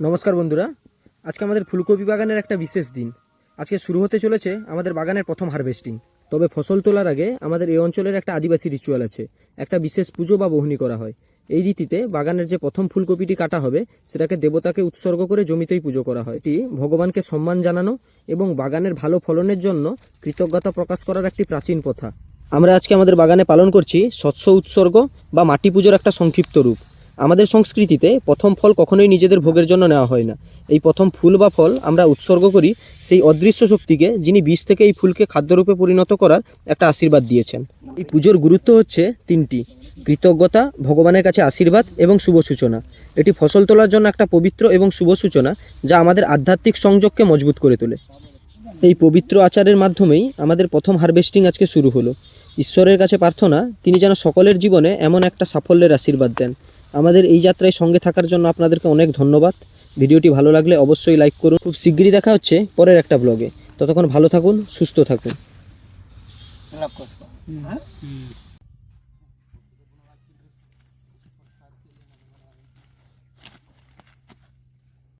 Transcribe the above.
নমস্কার বন্ধুরা। আজকে আমাদের ফুলকপি বাগানের একটা বিশেষ দিন। আজকে শুরু হতে চলেছে আমাদের বাগানের প্রথম হারভেস্টিং। তবে ফসল তোলার আগে আমাদের এই অঞ্চলের একটা আদিবাসী রিচুয়াল আছে। একটা বিশেষ পুজো বা বহনি করা হয়। এই রীতিতে বাগানের যে প্রথম ফুলকপিটি কাটা হবে, সেটাকে দেবতাকে উৎসর্গ করে জমিতেই পুজো করা হয়। এটি ভগবানকে সম্মান জানানো এবং বাগানের ভালো ফলনের জন্য কৃতজ্ঞতা প্রকাশ করার একটি প্রাচীন প্রথা। আমরা আজকে আমাদের বাগানে পালন করছি শস্য উৎসর্গ বা মাটি পুজোর একটা সংক্ষিপ্ত রূপ। আমাদের সংস্কৃতিতে প্রথম ফল কখনোই নিজেদের ভোগের জন্য নেওয়া হয় না। এই প্রথম ফুল বা ফল আমরা উৎসর্গ করি সেই অদৃশ্য শক্তিকে যিনি বীজ থেকে এই ফুলকে খাদ্যরূপে পরিণত করার একটা আশীর্বাদ দিয়েছেন। এই পুজোর গুরুত্ব হচ্ছে তিনটি, কৃতজ্ঞতা, ভগবানের কাছে আশীর্বাদ এবং শুভ সূচনা এটি ফসল তোলার জন্য একটা পবিত্র এবং শুভ সূচনা যা আমাদের আধ্যাত্মিক সংযোগকে মজবুত করে তোলে। এই পবিত্র আচারের মাধ্যমেই আমাদের প্রথম হারভেস্টিং আজকে শুরু হলো। ঈশ্বরের কাছে প্রার্থনা, তিনি যেন সকলের জীবনে এমন একটা সাফল্যের আশীর্বাদ দেন। আমাদের এই যাত্রায় সঙ্গে থাকার জন্য আপনাদেরকে অনেক ধন্যবাদ। ভিডিওটি ভালো লাগলে অবশ্যই লাইক করুন। খুব শিগগিরই দেখা হচ্ছে পরের একটা ব্লগে। ততক্ষণ ভালো থাকুন সুস্থ থাকুন। হ্যাঁ?